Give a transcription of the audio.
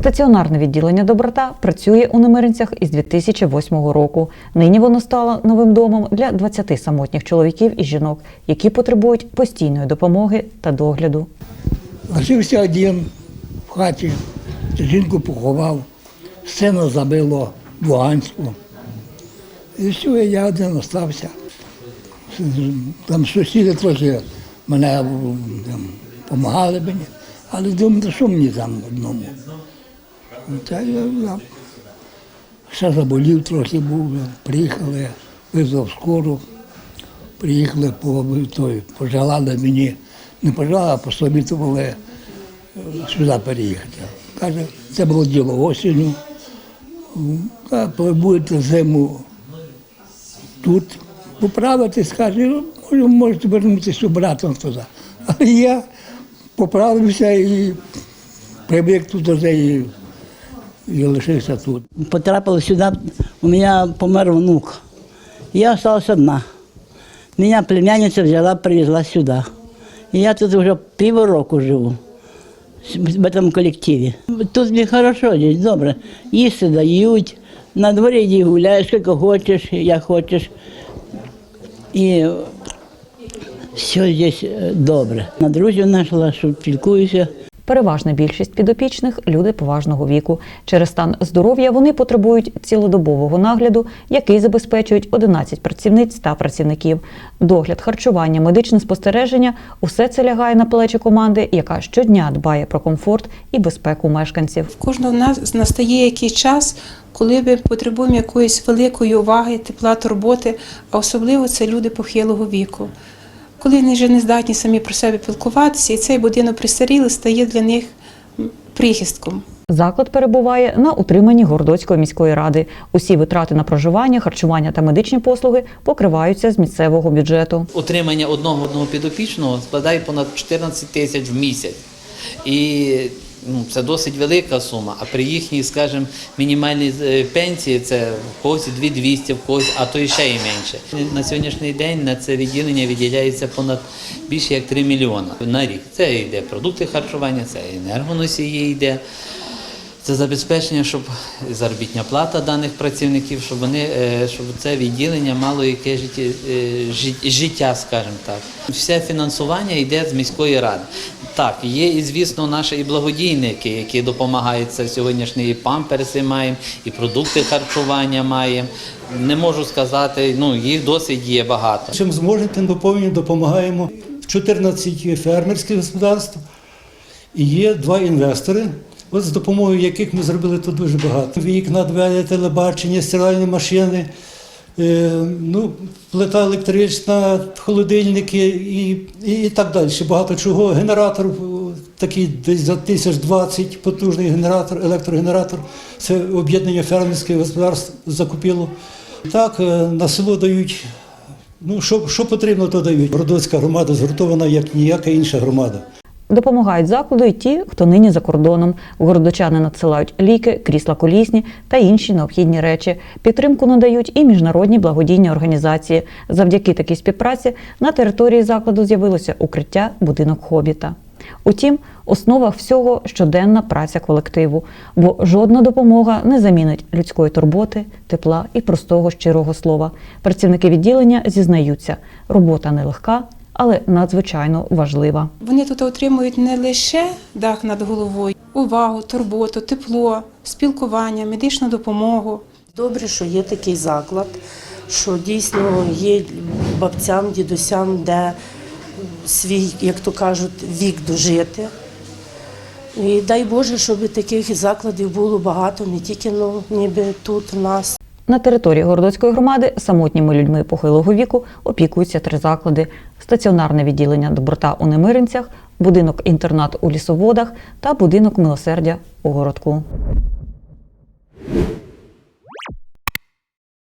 Стаціонарне відділення Доброта працює у Немиринцях із 2008 року. Нині воно стало новим домом для 20 самотніх чоловіків і жінок, які потребують постійної допомоги та догляду. Лишився один в хаті, жінку поховав, сина забило в Луганську. І все, я один остався. Там сусіди трохи мене допомагали мені, але думаю, що мені там одному. Та я, я ще заболів трохи був, приїхали, визвав скору, приїхали, по, той, пожелали мені, не пожелали, а посовітували е, сюди переїхати. Каже, це було діло осінню. Будете зиму тут поправитись, каже, «Ну, може, можете вернутися обратно туди. Але я поправився і тут вже і, і лишився тут. Потрапила сюда, у меня помер внук. Я осталась одна. Меня племянница взяла, привезла сюда. И я тут уже півроку живу в этом коллективе. Тут мне хорошо, здесь добре. Їсти дають, на дворі йди гуляєш, скільки хочеш, як хочеш. І все здесь е, добре. На друзів знайшла, що спілкуюся. Переважна більшість підопічних люди поважного віку. Через стан здоров'я вони потребують цілодобового нагляду, який забезпечують 11 працівниць та працівників. Догляд, харчування, медичне спостереження усе це лягає на плечі команди, яка щодня дбає про комфорт і безпеку мешканців. Кожного нас настає якийсь час, коли ми потребуємо якоїсь великої уваги, тепла, турботи, а особливо це люди похилого віку. Коли вони вже не здатні самі про себе пілкуватися, і цей будинок пристарілий стає для них прихистком. Заклад перебуває на утриманні Гордоцької міської ради. Усі витрати на проживання, харчування та медичні послуги покриваються з місцевого бюджету. Утримання одного одного підопічного складає понад 14 тисяч в місяць. І ну, це досить велика сума. А при їхній, скажімо, мінімальній е, пенсії це в когось 2200, в когось, а то і ще і менше. На сьогоднішній день на це відділення виділяється понад більше як 3 мільйони на рік. Це йде продукти харчування, це енергоносії йде. Це забезпечення, щоб заробітня плата даних працівників, щоб вони е, щоб це відділення мало життя, е, життя, скажімо так. Все фінансування йде з міської ради. Так, є звісно наші і благодійники, які допомагають це сьогоднішні і памперси маємо, і продукти харчування маємо. Не можу сказати, ну їх досить є багато. Чим зможемо, тим доповнюємо, допомагаємо. 14 фермерських господарств і є два інвестори, от з допомогою яких ми зробили тут дуже багато. Вікна, двері, телебачення, стиральні машини, е, ну, плита електрична, холодильники і, і, і так далі. Багато чого. Генератор е, такий десь за тисяч двадцять потужний генератор, електрогенератор. Це об'єднання фермерських господарств закупило. Так, е, на село дають Ну, що, що потрібно, то дають. Городоцька громада згуртована як ніяка інша громада. Допомагають закладу й ті, хто нині за кордоном. Городочани надсилають ліки, крісла колісні та інші необхідні речі. Підтримку надають і міжнародні благодійні організації. Завдяки такій співпраці на території закладу з'явилося укриття будинок хобіта. Утім, основа всього щоденна праця колективу, бо жодна допомога не замінить людської турботи, тепла і простого щирого слова. Працівники відділення зізнаються, робота нелегка, але надзвичайно важлива. Вони тут отримують не лише дах над головою, увагу, турботу, тепло, спілкування, медичну допомогу. Добре, що є такий заклад, що дійсно є бабцям, дідусям, де свій, як то кажуть, вік дожити. І дай Боже, щоб таких закладів було багато, не тільки ну, ніби тут в нас. На території Городоцької громади самотніми людьми похилого віку опікуються три заклади: стаціонарне відділення доброта у Немиринцях, будинок-інтернат у лісоводах та будинок милосердя у городку.